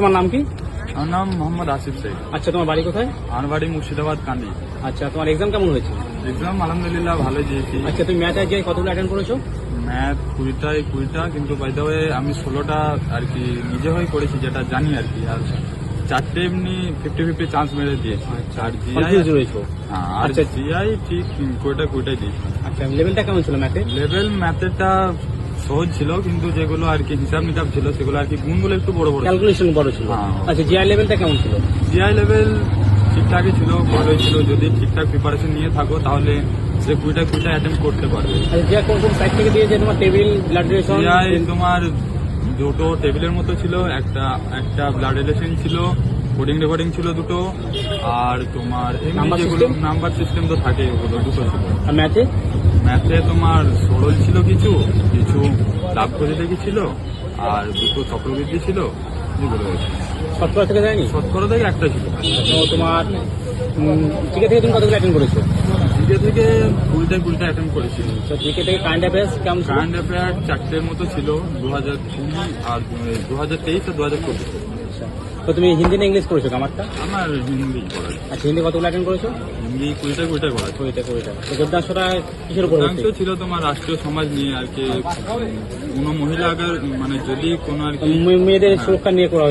তোমার নাম কি? আমার নাম মোহাম্মদ আসিফ শেখ। আচ্ছা তোমার বাড়ি কোথায়? আমার বাড়ি মুর্শিদাবাদ কান্দি। আচ্ছা তোমার এক্সাম কেমন হয়েছে? এক্সাম আলহামদুলিল্লাহ ভালো দিয়েছি। আচ্ছা তুমি ম্যাথ আজকে কতগুলো অ্যাটেন্ড করেছ? ম্যাথ কুড়িটায় কুড়িটা কিন্তু বাইদা আমি ষোলোটা আর কি নিজে হয়ে করেছি যেটা জানি আর কি। আর চারটে এমনি ফিফটি ফিফটি চান্স মেরে দিয়েছি। আর জিআই কনফিউজ রয়েছো? আর আচ্ছা। জিআই ঠিক কুড়িটা কুড়িটাই দিয়েছি। আচ্ছা লেভেলটা কেমন ছিল ম্যাথে লেভেল ম্যাথেরটা সহজ ছিল কিন্তু যেগুলো আর কি হিসাব নিকাব ছিল সেগুলো আর কি গুণগুলো একটু বড় বড় ক্যালকুলেশন বড় ছিল। হ্যাঁ। আচ্ছা জিআই লেভেলটা কেমন ছিল? জিআই লেভেল ঠিকঠাকই ছিল ভালোই ছিল। যদি ঠিকঠাক প্রিপারেশন নিয়ে থাকো তাহলে কুইটা কুইটা অ্যাটেম্প করতে পারবে। আচ্ছা জিআই কোন কোন সাইড থেকে দিয়েছে? তোমার টেবিল ব্লাড রিলেশন জিআই তোমার দুটো টেবিলের মতো ছিল একটা একটা ব্লাড রিলেশন ছিল কোডিং রেকর্ডিং ছিল দুটো আর তোমার এমনি যেগুলো নাম্বার সিস্টেম তো থাকে ওগুলো দুটো ছিল। আর ম্যাথে ম্যাথে তোমার সরল ছিল কিছু কিছু লাভ করে দেখি ছিল আর দুটো চক্রবৃদ্ধি ছিল এগুলো সতেরো থেকে শতকরা থেকে একটা ছিল। তো তোমার জিকে থেকে তুমি কতগুলো অ্যাটেন্ড করেছ? জিকে থেকে কুড়িটা অ্যাটেম্প করেছি। তো জিকে থেকে কারেন্ট অ্যাফেয়ার্স কেমন কারেন্ট অ্যাফেয়ার চারটের মতো ছিল দু হাজার কুড়ি আর দু হাজার তেইশ আর দু হাজার চব্বিশ। আচ্ছা। তো তুমি হিন্দি না ইংলিশ করেছ আমারটা আমার হিন্দি আচ্ছা হিন্দি কতগুলো অ্যাটেন্ড করেছ? হিন্দি কুড়িটা কুড়িটা করা কুড়িটা কুড়িটা। তো গদ্যাংশটা কিসের উপর ছিল তোমার রাষ্ট্রীয় সমাজ নিয়ে আর কি। কোনো মহিলা আগার মানে যদি কোনো আর কি মেয়েদের সুরক্ষা নিয়ে করা